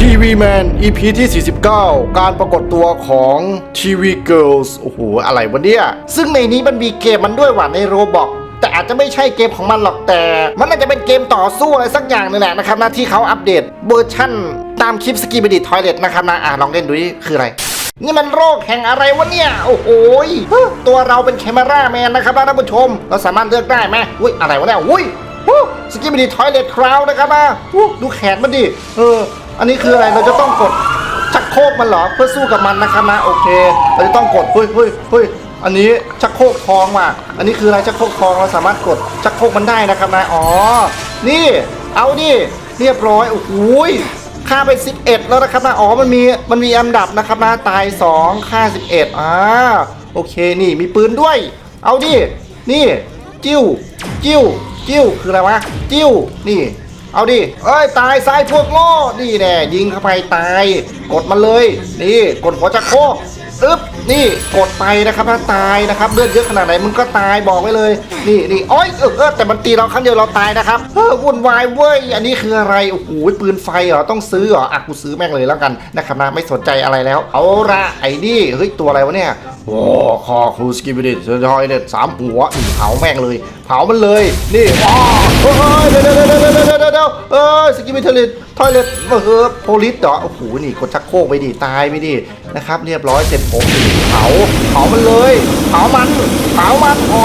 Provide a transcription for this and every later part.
ทีวีแมน EP ที่ 49 การปรากฏตัวของทีวีเกิลส์โอ้โห อะไรวะเนี่ย ซึ่งในนี้มันมีเกมมันด้วยว่ะในโรบอกแต่อาจจะไม่ใช่เกมของมันหรอกแต่ มันน่าจจะเป็นเกมต่อสู้อะไรสักอย่างนึงแหละนะครับนะที่เขาอัปเดตเวอร์ชั่นตามคลิปสกีบิดิทอยเลตนะครับนะอะลองเล่นดูดิคืออะไรนี่มันโรคแห่งอะไรวะเนี่ย โอ้โหตัวเราเป็นแคมราแมนนะครับนะท่านผู้ชม เราสามารถเลือกได้ไหมอุ้ยอะไรวะเนี่ยอุ้ย สกีบิดิทอยเลตคราวนะครับนะอู้ดูแขนมันดิ เออ อันนี้คืออะไร เราจะต้องกดชักโครกมันเหรอ เพื่อสู้กับมันนะครับนะโอเค เราจะต้องกดเฮ้ยเฮ้ยเฮ้ยอันนี้ชักโครกทองว่ะ อันนี้คืออะไรชักโครกทองเราสามารถกดชักโครกมันได้นะครับนะ อ๋อ นี่ เอาดิ เรียบร้อย โอ้โหยค่าไป 11 แล้วนะครับนะอ๋อมันมี มันมีอันดับนะครับนะ ตาย 2 ค่า 11อ่า โอเค นี่ มีปืนด้วย เอาดิ นี่ จิ้ว จิ้ว จิ้ว คืออะไรวะ จิ้ว นี่ เอาดิ เอ้ย ตายซ้ายพวกโง่นี่แน่ยิงเข้าไปตาย กดมันเลย นี่ กดหัวจักโคก อึ๊บนี่กดไปนะครับถ้าตายนะครับเลือดเยอะขนาดไหนมึงก็ตายบอกไว้เลย นี่นี่โอ้ยเออเออแต่มันตีเราครั้งเดียวเราตายนะครับเออวุ่นวายเว้ยอันนี้คืออะไรโอ้โหปืนไฟเหรอต้องซื้อเหรออะกูซื้อแม่งเลยแล้วกันนะครับนะไม่สนใจอะไรแล้ว เอาละไอ้นี่เฮ้ยตัวอะไรวะเนี่ยโอ้คอครูสกิบิดิตทอยเด็ดสามหัวนี่เผาแม่งเลยเผามันเลย นี่อ๋อเฮ้ยเดี๋ยวเดี๋ยวเดี๋ยวเดี๋ยวเดี๋ยวเดี๋ยวเอ้ยสกิบิทอยเด็ดทอยเด็ดเออโพลิสเหรอโอ้โหนี่กดชักโครกไปดิตายไปดินะครับ เรียบร้อยเสร็จผมเผาเผามันเลยเผามันเผามันอ๋อ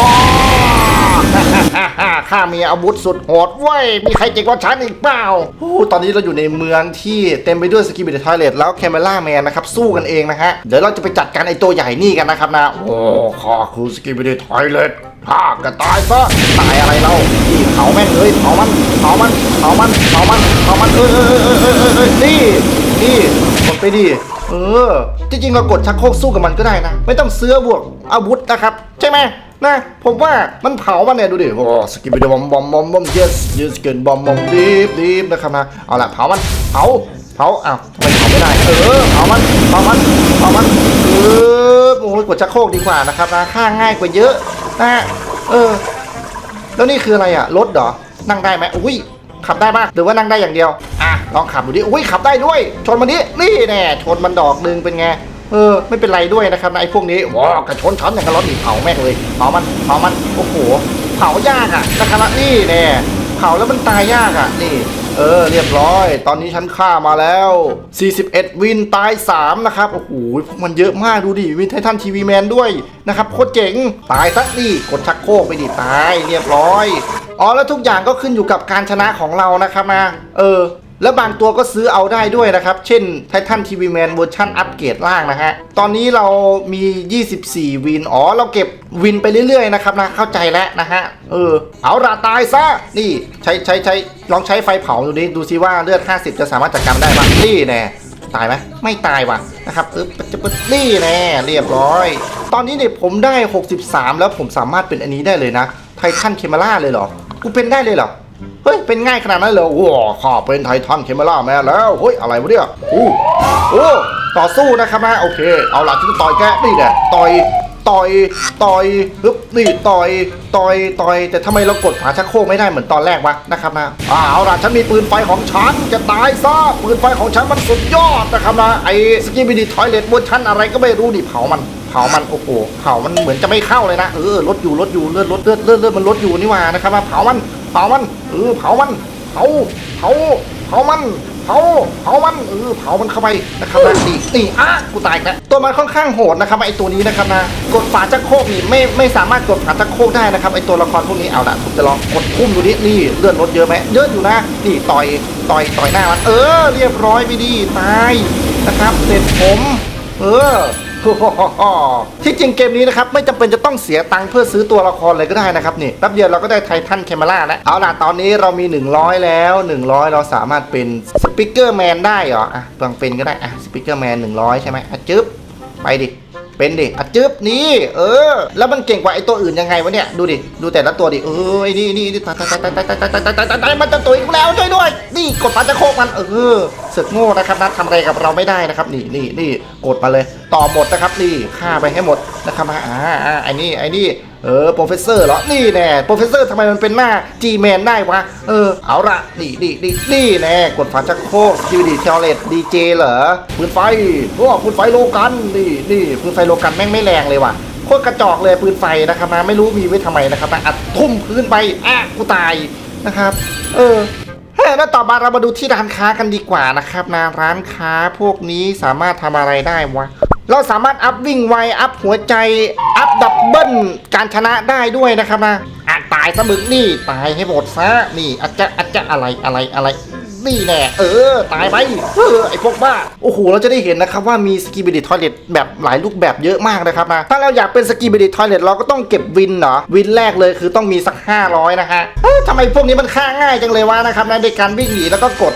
ข้ามีอาวุธสุดโหดเว้ย มีใครเจ๋งกว่าฉันอีกเปล่าโอ้ตอนนี้เราอยู่ในเมืองที่เต็มไปด้วยสกิบิททอยเลตแล้วแคมเมล่าแมนนะครับ สู้กันเองนะฮะ เดี๋ยวเราจะไปจัดการไอตัวใหญ่นี่กันนะครับนะ โอ้ข้าคือสกิบิททอยเลต ข้าก็ตายซะตายอะไรเรานี่เผาแม่งเลยเผามันเผามันเผามันเผามันเผามันเออเออเออเออเออเออนี่นี่กดไปดิเออ จริงๆเรากดชักโครกสู้กับมันก็ได้นะ ไม่ต้องเสื้อบวกอาวุธนะครับ ใช่ไหมนะผมว่ามันเผามันเนี่ยดูดิโอ้สกิปปี้บอมบอมบอมบอม yes yes เกินบอมบอมดีฟดีฟนะครับนะเอาละเผามันเผาเผาอ้าวทำไมเผาไม่ได้เออเผามันเผามันเผามันเออโอ้ยกดชักโครกดีกว่านะครับนะฆ่าง่ายกว่าเยอะ นะเออ แล้วนี่คืออะไรอะรถเหรอ นั่งได้ไหมอุ้ยขับได้ปะหรือว่านั่งได้อย่างเดียว อะลองขับดูดิอุ้ยขับได้ด้วย ชนมันดินี่แน่ชนมันดอกหนึงเป็นไงเออไม่เป็นไรด้วยนะครับนะไอ้พวกนี้ว้าวกระชนชั้นอย่างกับรถอีกเผาแม่งเลยเผามันเผามันโอ้โหเผายากอะนะครับนะนี่แน่เผาแล้วมันตายยากอะนี่ เออเรียบร้อย ตอนนี้ฉันฆ่ามาแล้ว 41 วินตาย 3 นะครับ โอ้โหพวกมันเยอะมากดูดิ วินไททันทีวีแมนด้วยนะครับโคตรเจ๋ง ตายซะดิกดชักโครกไปดิตาย เรียบร้อย อ๋อแล้วทุกอย่างก็ขึ้นอยู่กับการชนะของเรานะครับนะ เออ แล้วบางตัวก็ซื้อเอาได้ด้วยนะครับ เช่นไททันทีวีแมนเวอร์ชันอัปเกรดล่างนะฮะ ตอนนี้เรามี 24 วิน อ๋อ เราเก็บวินไปเรื่อยๆนะครับนะ เข้าใจแล้วนะฮะ เออ เอาละตายซะ นี่ใช้ใช้ใช้ลองใช้ไฟเผาดูนี้ดูซิว่าเลือด 50 จะสามารถจัดการได้ปะนี่แน่ตายไหมไม่ตายว่ะนะครับอึ๊บจะปึ๊บนี่แน่เรียบร้อย ตอนนี้เนี่ยผมได้ 63 แล้วผมสามารถเป็นอันนี้ได้เลยนะไททันเคมาล่าเลยเหรอ กูเป็นได้เลยเหรอ เฮ้ย เป็นง่ายขนาดนั้นเลยโอ้โหข้าเป็นไททันเคมาล่าแมนแล้วเฮ้ยอะไรวะเนี่ยอู้โอ้ต่อสู้นะครับนะโอเค เอาล่ะฉันต่อยแกนี่แหละต่อยต่อยต่อยฮึบนี่ต่อยต่อยต่อย แต่ทำไมเรากดฝาชักโครกไม่ได้เหมือนตอนแรกวะนะครับนะอ่าเอาล่ะฉันมีปืนไฟของฉันจะตายซะปืนไฟของฉันมันสุดยอดนะครับนะไอ้สกิบิดีทอยเลตเวอร์ชันอะไรก็ไม่รู้นี่เผามันเผามันโอ้โหเผามันเหมือนจะไม่เข้าเลยนะเออลดอยู่ลดอยู่เลือดลดเลือดเลือดเลือดมันลดอยู่นี่ว่านะครับนะเผามัน เผามันเออเผามันเผาเผาเผามันเผาเผามันเออเผามันเข้าไปนะครับนะนี่นี่อะกูตายแล้วตัวมันค่อนข้างโหดนะครับไอตัวนี้นะครับนะกดฝาชักโคกนี่ไม่ไม่สามารถกดฝาชักโคกได้นะครับไอตัวละครพวกนี้เอาละผมจะลองกดพุ่มดูนินี่เลื่อดลดเยอะไหมเยอะอยู่นะนี่ต่อยต่อยต่อยหน้ามันเออ เรียบร้อยไปดีตายนะครับเสร็จผม เออ ที่จริงเกมนี้นะครับไม่จำเป็นจะต้องเสียตังค์เพื่อซื้อตัวละครเลยก็ได้นะครับนี่แป๊บเดียวเราก็ได้ไททันเคมาล่าแล้วเอาล่ะตอนนี้เรามี 100 แล้ว 100 เราสามารถเป็นสปิเกอร์แมนได้เหรออะลองเป็นก็ได้อะสปิเกอร์แมน100 ใช่ไหมอะจึ๊บไปดิ เป็นดิอะจึ๊บนี่ เออ แล้วมันเก่งกว่าไอตัวอื่นยังไงวะเนี่ย ดูดิ ดูแต่ละตัวดิ เออไอ้นี่นี่นี่ตายตายตายตายตายตายตายตายตายตายมันจะตัวอีกแล้วช่วยด้วย นี่กดปันจะโคกมัน เออเสือกโง่นะครับนะทำอะไรกับเราไม่ได้นะครับ นี่นี่นี่กดมาเลย ต่อหมดนะครับ นี่ฆ่าไปให้หมดนะครับมาอ่าอ่าไอนี่ไอนี่เออโปรเฟสเซอร์เหรอ นี่แน่โปรเฟสเซอร์ทำไมมันเป็นหน้า G man ได้วะ เออ เอาละนี่นี่นี่นี่แน่กดฝาชักโครกสกิลดีเทเลตดีเจเหรอปืนไฟโอ้ปืนไฟโลกันนี่นี่ปืนไฟโลกันแม่งไม่แรงเลยว่ะโคตรกระจอกเลยปืนไฟนะครับนะไม่รู้มีไว้ทำไมนะครับนะอัดทุ่มพื้นไปอะกูตายนะครับ เออแล้วต่อมาเรามาดูที่ร้านค้ากันดีกว่านะครับนะร้านค้าพวกนี้สามารถทำอะไรได้วะเราสามารถอัพวิ่งไว อัพหัวใจ เบิลการชนะได้ด้วยนะครับนะอะตายซะมึงนี่ตายให้หมดซะนี่อาจจะอาจจะอะไรอะไรอะไรนี่แน่เออ ตายไปเออไอพวกบ้า โอ้โห เราจะได้เห็นนะครับว่ามีสกีบิดิทอยเลตแบบหลายรูปแบบเยอะมากนะครับนะ ถ้าเราอยากเป็นสกีบิดิทอยเลตเราก็ต้องเก็บวินเหรอวินแรกเลยคือต้องมีสัก 500 นะฮะเอ้ยทำไมพวกนี้มันฆ่าง่ายจังเลยวะนะครับนะในการวิ่งหนีแล้วก็กด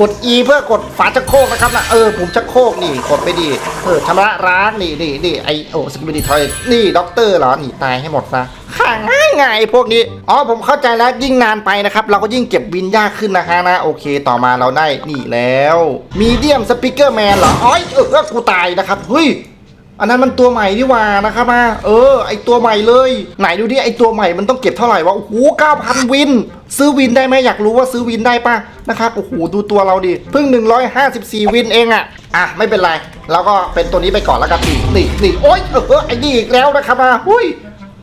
กด E เพื่อกดฝาชักโครกนะครับนะเออผมชักโครกนี่กดไม่ดีเออชำระร้างนี่นี่นี่ไอโอ้สกิบิดิทอยนี่ด็อกเตอร์เหรอนี่ตายให้หมดซะฆ่าง่ายง่ายไอ้พวกนี้อ๋อผมเข้าใจแล้วยิ่งนานไปนะครับ เราก็ยิ่งเก็บวินยากขึ้นนะฮะนะโอเค ต่อมาเราได้นี่แล้วมีเดียมสปิเกอร์แมนเหรออ๋อยเออกูตายนะครับเฮ้ยอันนั้นมันตัวใหม่นี่ว่านะครับมาเออ ไอตัวใหม่เลย ไหนดูดิไอตัวใหม่มันต้องเก็บเท่าไหร่วะโอ้โหเก้าพันวิน ซื้อวินได้ไหมอยากรู้ว่าซื้อวินได้ปะนะครับโอ้โหดูตัวเราดิเพิ่ง 154 วินเองอะอะไม่เป็นไรเราก็เป็นตัวนี้ไปก่อนแล้วกันนี่นี่นี่โอ๊ยเออไอ้นี่อีกแล้วนะครับมาหุ้ย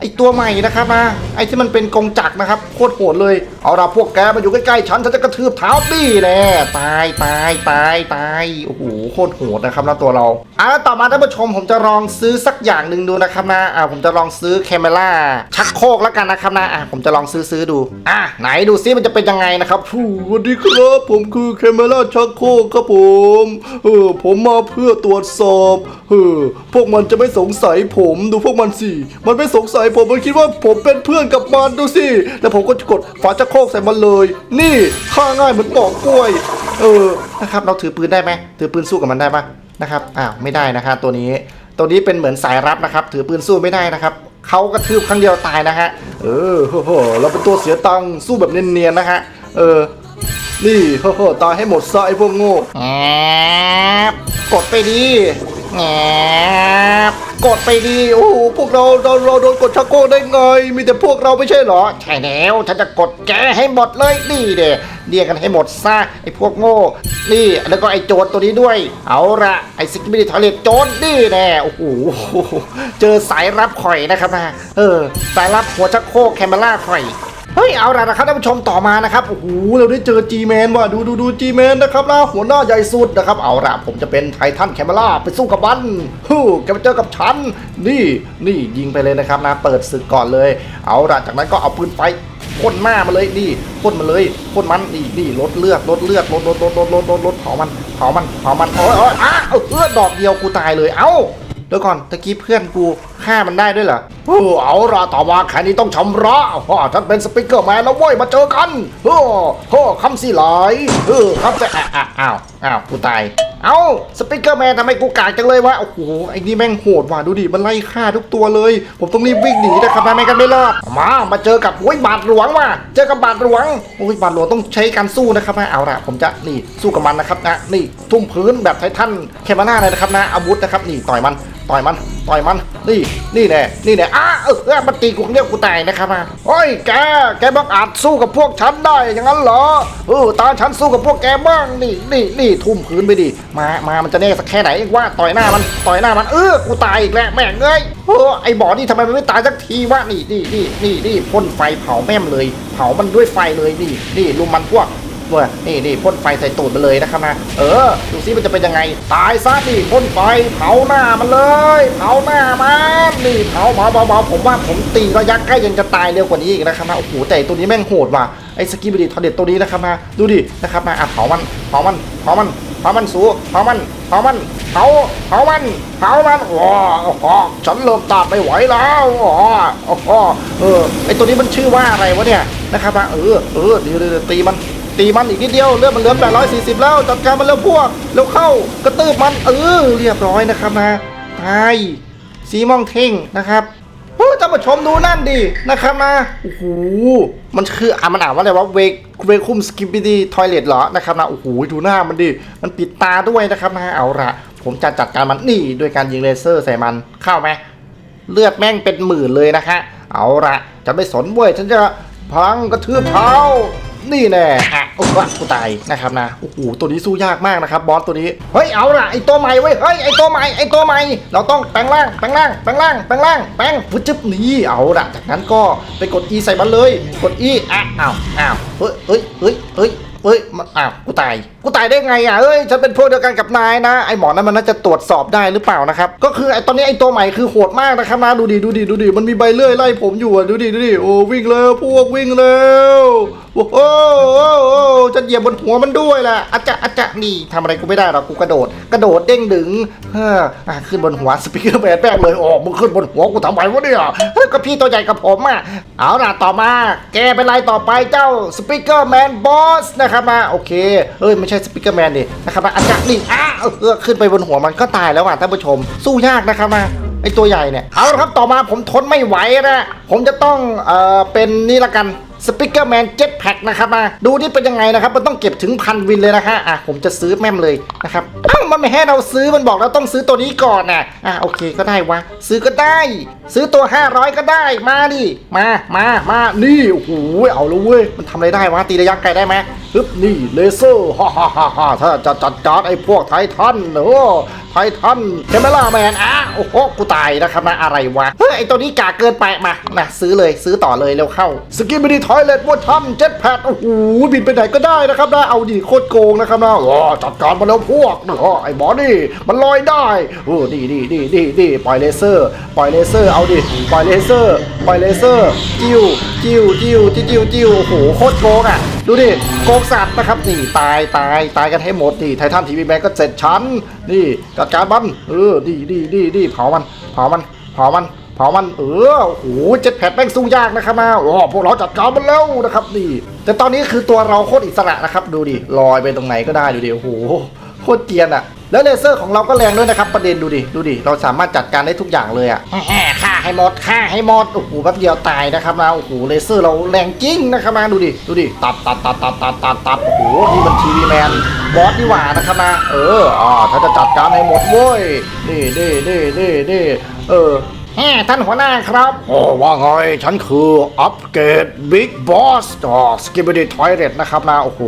ไอตัวใหม่นะครับนะไอที่มันเป็นกงจักรนะครับโคตรโหดเลยเอาละพวกแกมาอยู่ใกล้ๆฉันฉันจะกระทืบเท้าปี้แน่ตายตายตายตายโอ้โหโคตรโหดนะครับนะตัวเราอะต่อมาท่านผู้ชมผมจะลองซื้อสักอย่างหนึ่งดูนะครับนะอะผมจะลองซื้อแคมเมล่าชักโคกแล้วกันนะครับนะอะผมจะลองซื้อซื้อดูอะไหนดูซิมันจะเป็นยังไงนะครับสวัสดีครับผมคือแคมเมล่าชักโคกครับผมเออผมมาเพื่อตรวจสอบเออพวกมันจะไม่สงสัยผมดูพวกมันสิมันไม่สงสัยผมมันคิดว่าผมเป็นเพื่อนกับมันดูสิ แล้วผมก็จะกดฝาชักโครกใส่มันเลย นี่ฆ่าง่ายเหมือนปอกกล้วย เออ นะครับ เราถือปืนได้ไหมถือปืนสู้กับมันได้ปะนะครับ อ้าว ไม่ได้นะครับตัวนี้ ตัวนี้เป็นเหมือนสายรับนะครับ ถือปืนสู้ไม่ได้นะครับเขากระทืบครั้งเดียวตายนะฮะ เออโหโหเราเป็นตัวเสียตังค์สู้แบบเนียนๆนะฮะ เออ นี่โหโหตายให้หมดซะไอ้พวกโง่แอบกดไปดี แอบกดไปดีโอ้โหพวกเราเราเราโดนกดชักโครกได้ไง มีแต่พวกเราไม่ใช่เหรอ ใช่แล้วฉันจะกดแกให้หมดเลยนี่เด้เรียกกันให้หมดซะไอ้พวกโง่ นี่แล้วก็ไอ้โจรตัวนี้ด้วย เอาละไอ้สกิมิดิทอเลตโจรนี่แน่โอ้โหเจอสายรับข่อยนะครับนะเออสายรับหัวชักโครกแคมเมล่าข่อย เฮ้ยเอาละนะครับท่านผู้ชมต่อมานะครับโอ้โหเราได้เจอจีแมนว่ะดูดูดูจีแมนนะครับนะหัวหน้าใหญ่สุดนะครับเอาละผมจะเป็นไททันแคมเมล่าไปสู้กับมันฮู้แกไปเจอกับฉันนี่นี่ยิงไปเลยนะครับนะเปิดศึกก่อนเลย เอาละจากนั้นก็เอาปืนไฟพ่นหน้ามาเลยนี่พ่นมาเลยพ่นมันนี่นี่ลดเลือดลดเลือดลดลดลดลดลดลดลดเผามันเผามันเผามันโอ้ยโอ้ยอ้าเอาเลือดดอกเดียวกูตายเลยเอ้าเดี๋ยวก่อนตะกี้เพื่อนกูฆ่ามันได้ด้วยเหรอ เออเอาละต่อมาแค่นี้ต้องชำระเพราฉันเป็นสปิเกอร์แมนแล้วเว้ยมาเจอกันเฮ้อเฮ้อคำสิหลายเออคำจะอะอะอ้าวอ้าวกูตายเอ้าสปิเกอร์แมนทำไมกูกากจังเลยวะโอ้โหไอ้นี่แม่งโหดว่ะดูดิมันไล่ฆ่าทุกตัวเลย ผมต้องรีบวิ่งหนีนะครับนะไม่กันไม่รอดมามาเจอกับโอ้ยบาทหลวงว่ะเจอกับบาทหลวงโอ้ยบาทหลวงต้องใช้การสู้นะครับนะเอาละผมจะนี่สู้กับมันนะครับนะนี่ทุ่มพื้นแบบไททันแคมเมล่าเลยนะครับนะอาวุธนะครับนี่ต่อยมัน ต่อยมัน ต่อยมัน นี่ นี่แน่ นี่แน่อ้าเออมันตีกูเรียกกูตายนะครับนะโอ้ยแก แกบังอาจสู้กับพวกฉันได้ อย่างนั้นเหรอ เออ ตาฉันสู้กับพวกแกบ้าง นี่ นี่ นี่ ทุ่มพื้นไปดิ มา มา มันจะแน่สักแค่ไหนว่าต่อยหน้ามัน ต่อยหน้ามัน เออ กูตายอีกแล้วแม่งเอ้ยโอ้ไอ้บอนี่ทำไมมันไม่ตายสักทีวะ นี่ นี่ นี่ นี่ นี่พ่นไฟเผาแม่มเลย เผามันด้วยไฟเลย นี่ นี่ลุมมันพวก ว้ยนี่นี่พ่นไฟใส่ตูดมันเลยนะครับนะเออ ดูซิมันจะเป็นยังไง ตายซะนี่พ่นไฟเผาหน้ามันเลยเผาหน้ามันนี่เผาเผาเผาเผาผมว่าผมตีระยะใกล้ยังจะตายเร็วกว่านี้อีกนะครับนะโอ้โหแต่ตัวนี้แม่งโหดว่ะไอ้สกิบดีทอเด็ดตัวนี้นะครับนะดูดินะครับนะอะเผามันเผามันเผามันเผามันสูเผามันเผามันเผาเผามันเผามันโอ้โหฉันเริ่มตาดไม่ไหวแล้วอ๋อโอ้โหเออไอตัวนี้มันชื่อว่าอะไรวะเนี่ยนะครับนะเออเออดีเดี๋ยวเดี๋ยวตีมัน ตีมันอีกนิดเดียวเลือดมันเหลือ 840 แล้วจัดการมันแล้วพวกแล้วเข้ากระตืบมันเออเรียบร้อยนะครับนะตายสีมองเท่งนะครับโอ้ท่านผู้ชมดูนั่นดินะครับนะโอ้โหมันคืออะมันอ่านว่าอะไรวะเวกเวคุมสกิปปี้ดีทอยเลทเหรอนะครับนะโอ้โหดูหน้ามันดิมันปิดตาด้วยนะครับนะเอาละผมจะจัดการมันนี่ด้วยการยิงเลเซอร์ใส่มันเข้าไหมเลือดแม่งเป็นหมื่นเลยนะฮะเอาละจะไม่สนเว้ยฉันจะพังกระทืบเท้า นี่แน่อะโอ้โหกูตายนะครับนะโอ้โหตัวนี้สู้ยากมากนะครับบอสตัวนี้เฮ้ยเอาละไอตัวใหม่เว้ยเฮ้ยไอตัวใหม่ไอตัวใหม่เราต้องแปลงร่างแปลงร่างแปลงร่างแปลงร่างแปลงฟึดจึ๊บนี่เอาละจากนั้นก็ไปกด E ใส่มันเลย กด E อะอ้าวอ้าวเฮ้ยเฮ้ยเฮ้ยเฮ้ยเฮ้ยมันอ้าวกูตาย กูตายได้ไงอะเอ้ย ฉันเป็นพวกเดียวกันกับนายนะ ไอหมอนั้นมันน่าจะตรวจสอบได้หรือเปล่านะครับ ก็คือไอตอนนี้ไอตัวใหม่คือโหดมากนะครับนะ ดูดิ ดูดิ ดูดิ มันมีใบเลื่อยไล่ผมอยู่อะ ดูดิ ดูดิ โอ้วิ่งเร็วพวกวิ่งเร็วโอ้โหจะเหยียบบนหัวมันด้วยแหละอาจะอาจะนี่ทำอะไรกูไม่ได้หรอกกูกระโดด กระโดดเด้งดึงเฮ้ออะขึ้นบนหัวสปีกเกอร์แมนแป้งเลยโอ้มึงขึ้นบนหัวกูทำไมวะเนี่ยก็พี่ตัวใหญ่กับผมอะเอาล่ะต่อมา แกเป็นไรต่อไปเจ้าสปีกเกอร์แมนบอสนะครับมาโอเคเอ้ยไม่ใช่สปีกเกอร์แมนดินะครับมาอาจจะนี่อ้าเออขึ้นไปบนหัวมันก็ตายแล้วอะท่านผู้ชม สู้ยากนะครับมาไอตัวใหญ่เนี่ย เอาละครับ ต่อมาผมทนไม่ไหวนะ ผมจะต้อง เอ่อ เป็นนี่ละกัน สปิเกอร์แมนเจ็ตแพ็กนะครับมาดูนี่เป็นยังไงนะครับ มันต้องเก็บถึงพันวินเลยนะฮะอะผมจะซื้อแม่มเลยนะครับอ้าวมันไม่ให้เราซื้อมันบอกเราต้องซื้อตัวนี้ก่อนนะอะโอเคก็ได้วะซื้อก็ได้ ซื้อตัว 500 ก็ได้มาดิมามามานี่โอ้โหเอาเลยเว้ยมันทำอะไรได้วะตีระยะไกลได้ไหมปึ๊บนี่เลเซอร์ฮ่าฮ่าฮ่าฮ่าถ้าจะจัดการไอ้พวกไททันโอ้ไททันเทมเบล่าแมนอะโอ้โหกูตายนะครับนะอะไรวะเฮ้ยไอ้ตัวนี้กาเกินไปมานะซื้อเลยซื้อต่อเลยเร็วเข้าสกิมบิดีทอยเลตว่าทำเจ็ตแพดโอ้โหบินไปไหนก็ได้นะครับนะเอาดิโคตรโกงนะครับนะว้จัดการมาแล้วพวกนะไอ้หมอนี่มันลอยได้โอ้ดีดีดีดีดีปล่อยเลเซอร์ปล่อยเลเซอร์เอาดิปล่อยเลเซอร์ปล่อยเลเซอร์จิ้วจิ้วจิ้วจิ้วจิ้วจิ้วโอ้โหโคตรโกงอะดูดิโกงสัตว์นะครับนี่ตายตายตายกันให้หมดนี่ไททันทีวีแมนก็เสร็จชั้นนี่จัดการมันเออดีดีดีดีเผามันเผามันเผามัน เผามันเออโอ้โหเจ็ดแพดแม่งสู้ยากนะครับนะโอ้พวกเราจัดการมันแล้วนะครับนี่แต่ตอนนี้คือตัวเราโคตรอิสระนะครับดูดิลอยไปตรงไหนก็ได้ดูดิโอ้โหโคตรเกียนอะแล้วเลเซอร์ของเราก็แรงด้วยนะครับประเด็นดูดิดูดิเราสามารถจัดการได้ทุกอย่างเลยอะแห่ฆ่าให้หมดฆ่าให้หมดโอ้โหแป๊บเดียวตายนะครับนะโอ้โหเลเซอร์เราแรงจริงนะครับนะดูดิดูดิตัดตัดตัดตัดตัดตัดตัดโอ้โหนี่มันทีวีแมนบอสนี่หว่านะครับนะเอออ่าถ้าจะจัดการให้หมดเว้ยนี่นี่นี่นี่นี่เออ แฮ่ท่านหัวหน้าครับโอ้ว่าไง ฉันคืออัปเกรดบิ๊กบอสอ๋อสกิบดีทอยเลตนะครับนะ โอ้โห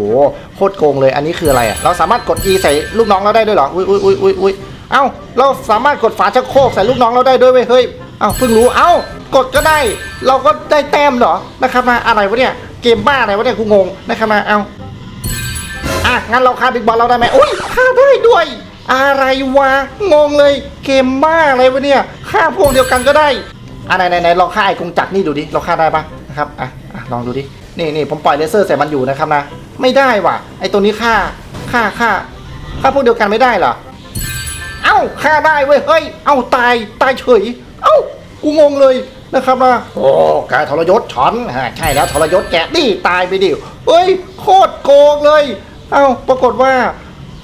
โคตรโกงเลยอันนี้คืออะไรอะ เราสามารถกด E ใส่ลูกน้องเราได้ด้วยเหรอ อุ้ยอุ้ยอุ้ยอุ้ยอุ้ยเอ้า เราสามารถกดฝาชักโครกใส่ลูกน้องเราได้ด้วยเว้ย เฮ้ย เอ้าเพิ่งรู้ เอ้ากดก็ได้ เราก็ได้แต้มเหรอ นะครับนะ อะไรวะเนี่ย เกมบ้าอะไรวะเนี่ยกูงง นะครับนะ เอ้า อะ งั้นเราฆ่าบิ๊กบอลเราได้ไหมอุ้ยฆ่าได้ด้วย อะไรวะ งงเลย เกมบ้าอะไรวะเนี่ยฆ่าพวกเดียวกันก็ได้อะไหนไหนไหนลองฆ่าไอ้กงจักรนี่ดูดิ เราฆ่าได้ปะนะครับ อะอะลองดูดิ นี่นี่ผมปล่อยเลเซอร์ใส่มันอยู่นะครับนะ ไม่ได้ว่ะ ไอ้ตัวนี้ฆ่า ฆ่าฆ่า ฆ่าพวกเดียวกันไม่ได้เหรอ เอ้า ฆ่าได้เว้ย เฮ้ย เอ้าตาย ตายเฉย เอ้า กูงงเลยนะครับนะโอ้แกทรยศฉันฮะใช่แล้วทรยศแกนี่ตายไปดิเฮ้ย โคตรโกงเลย เอ้า ปรากฏว่า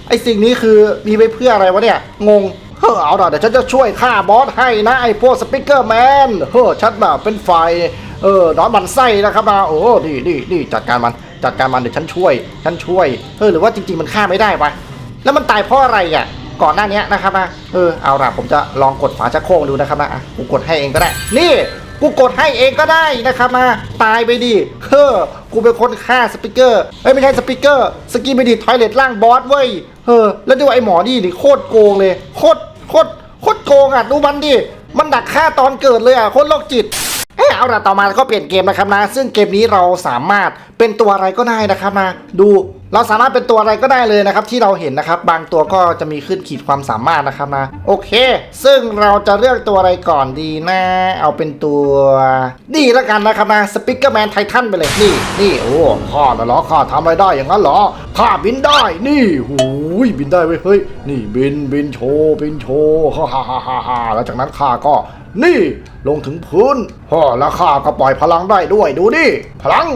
ไอ้สิ่งนี้คือมีไว้เพื่ออะไรวะเนี่ย งง เฮ้อเอาล่ะเดี๋ยวฉันจะช่วยฆ่าบอสให้นะไอพวกสปิเกอร์แมน เฮ้อฉันแบบเป็นไฟเออนอนมันไส้นะครับนะโอ้นี่นี่นี่จัดการมัน จัดการมันเดี๋ยวฉันช่วย ฉันช่วย เออหรือว่าจริง ๆ มันฆ่าไม่ได้ปะแล้วมันตายเพราะอะไรอะก่อนหน้านี้นะครับนะเออเอาล่ะผมจะลองกดฝาชักโครกดูนะครับนะอะกดให้เองก็ได้ นี่ กูกดให้เองก็ได้นะครับนะตายไปดิเฮ้อกูเป็นคนฆ่าสปิเกอร์เอ้ยไม่ใช่สปิเกอร์สกีไปดิทอยเลตล่างบอสเว้ยเออแล้วดูไอ้หมอนี่ดิโคตรโกงเลยโคตรโคตรโคตรโกงอะดูมันดิมันดักฆ่าตอนเกิดเลยอะโคตรโรคจิตเอ้เอาล่ะต่อมาก็เปลี่ยนเกมนะครับนะ ซึ่งเกมนี้เราสามารถเป็นตัวอะไรก็ได้นะครับนะ ดู เราสามารถเป็นตัวอะไรก็ได้เลยนะครับ ที่เราเห็นนะครับ บางตัวก็จะมีขึ้นขีดความสามารถนะครับนะ โอเค ซึ่งเราจะเลือกตัวอะไรก่อนดีนะ เอาเป็นตัวนี่แล้วกันนะครับนะสปิเกอร์แมนไททันไปเลยนี่นี่โอ้ข้าน่ะเหรอข้าทำอะไรได้อย่างนั้นหรอข้าบินได้นี่หูยบินได้เว้ยเฮ้ยนี่บินบินโชว์บินโชว์ฮ่าฮ่าฮ่าฮ่าฮ่าแล้วจากนั้นข้าก็นี่ลงถึงพื้นฮ่อแล้วข้าก็ปล่อยพลังได้ด้วยดูดิพลัง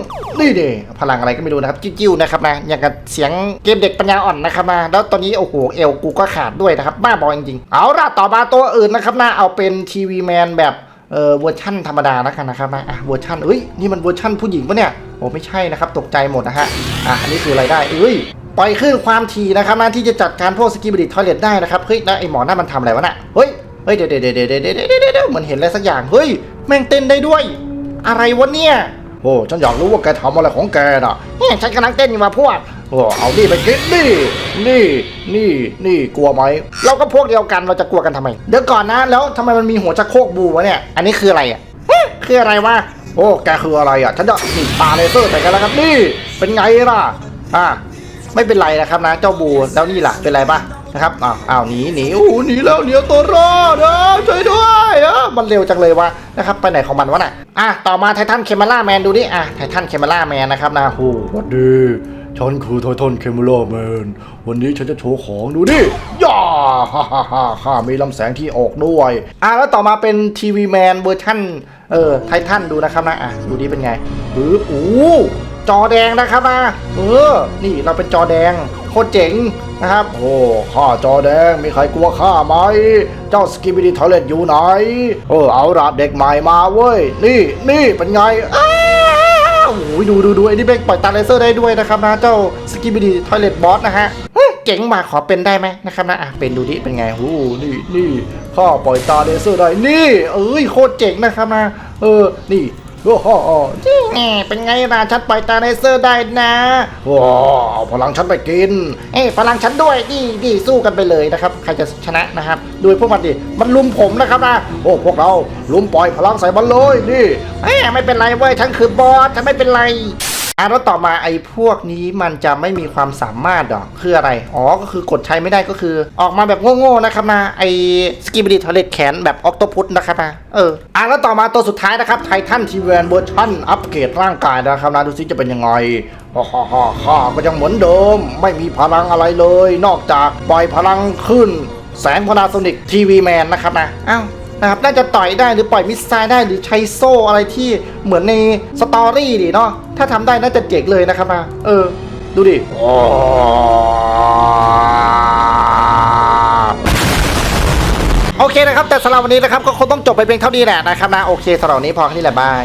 นี่ดิพลังอะไรก็ไม่รู้นะครับ จิ้วๆนะครับนะอย่างกับเสียงเกมเด็กปัญญาอ่อนนะครับนะแล้วตอนนี้โอ้โหเอวกูก็ขาดด้วยนะครับบ้าบอจริงๆเอาล่ะต่อมาตัวอื่นนะครับนะเอาเป็นทีวีแมนแบบเออเวอร์ชั่นธรรมดาแล้วกันนะครับนะอะเวอร์ชั่นเอ้ยนี่มันเวอร์ชั่นผู้หญิงปะเนี่ยโอ้ไม่ใช่นะครับตกใจหมดนะฮะอะอันนี้คืออะไรได้เอ้ยปล่อยคลื่นความถี่นะครับนะที่จะจัดการพวกสกีบิดิทอยเลตได้นะครับเฮ้ยแล้วไอหมอนั่นมันทำอะไรวะน่ะเฮ้ยเฮ้ยเดี๋ยวเดี๋ยวเดี๋ยวเดี๋ยวเดี๋ยวเดี๋ยวเดี๋ยวเหมือนเห็นอะไรสักอย่างเฮ้ยแม่งเต้นได้ด้วย อะไรวะเนี่ย โอ้ฉันอยากรู้ว่าแกทำอะไรของแกน่ะเนี่ยฉันกำลังเต้นอยู่มาพวกโอ้เอานี่ไปกินนี่ นี่ นี่ นี่กลัวไหม เราก็พวกเดียวกันเราจะกลัวกันทำไม เดี๋ยวก่อนนะ แล้วทำไมมันมีหัวชักโครกบูวะเนี่ย อันนี้คืออะไรอะเฮ้ยคืออะไรวะ โอ้ แกคืออะไรอะ ฉันจะนี่ปาเลเซอร์ใส่กันแล้วครับนี่ เป็นไงล่ะ อ่า ไม่เป็นไรนะครับนะ เจ้าบู แล้วนี่ล่ะ เป็นไรปะ นะครับอ้าวอ้าวหนีหนีโอ้หนีแล้วเหนียวตัวรอดนะช่วยด้วยอะมันเร็วจังเลยวะนะครับไปไหนของมันวะน่ะอะต่อมาไททันเคมาล่าแมนดูดิอะไททันเคมาล่าแมนนะครับนะหูสวัสดีฉันคือไททันเคมูลแมนวันนี้ฉันจะโชว์ของดูดิย่าฮ่าฮ่าฮ่าฮ่ามีลำแสงที่ออกด้วยอะแล้วต่อมาเป็นทีวีแมนเวอร์ชั่นเออไททันดูนะครับนะอะดูดิเป็นไงปึ๊บอู้จอแดงนะครับนะเออนี่เราเป็นจอแดง โคตรเจ๋งนะครับ โอ้ข้าจอแดงมีใครกลัวข้าไหม เจ้าสกิบิดีทอเลตอยู่ไหน เออเอาละเด็กใหม่มาเว้ย นี่นี่เป็นไงอ้าโอ้ยดูดูดูไอ้นี่แม่งปล่อยตาเลเซอร์ได้ด้วยนะครับนะเจ้าสกิบิดีทอเลตบอสนะฮะเฮ้เจ๋งมากขอเป็นได้ไหมนะครับนะอะเป็นดูดิเป็นไงโอ้นี่นี่ข้าปล่อยตาเลเซอร์ได้นี่ เอ้ยโคตรเจ๋งนะครับนะเออนี่โอ้โห แหมเป็นไงล่ะฉันปล่อยตาเลเซอร์ได้นะว้าวเอาพลังฉันไปกิน เอ้ยพลังฉันด้วยนี่นี่สู้กันไปเลยนะครับ ใครจะชนะนะครับดูพวกมันดิมันลุมผมนะครับนะโอ้พวกเราลุมปล่อยพลังใส่มันเลยนี่เอ้ยไม่เป็นไรเว้ยฉันคือบอสฉันไม่เป็นไร อะแล้วต่อมาไอ้พวกนี้มันจะไม่มีความสามารถหรอคืออะไร อ๋อ ก็คือกดใช้ไม่ได้ก็คือ ออกมาแบบโง่ๆนะครับนะไอ้สกิบดีทอเลตแขนแบบออกโตพุตนะครับนะเอออะแล้วต่อมาตัวสุดท้ายนะครับไททันทีทีแวนเวอร์ชันอัปเกรดร่างกายนะครับนะดูสิจะเป็นยังไงฮ่าฮ่าฮ่าก็ยังเหมือนเดิม ไม่มีพลังอะไรเลย นอกจากปล่อยพลังขึ้น แสงพนาโซนิกทีวีแมนนะครับนะอ้าว นะครับน่าจะต่อยได้หรือปล่อยมิสไซล์ได้หรือใช้โซ่อะไรที่เหมือนในสตอรี่ดิเนาะถ้าทำได้น่าจะเจ๋งเลยนะครับนะเออ ดูดิโอเคนะครับ แต่สำหรับวันนี้นะครับก็คงต้องจบไปเพียงเท่านี้แหละนะครับนะโอเคสำหรับวันนี้พอแค่นี้แหละบาย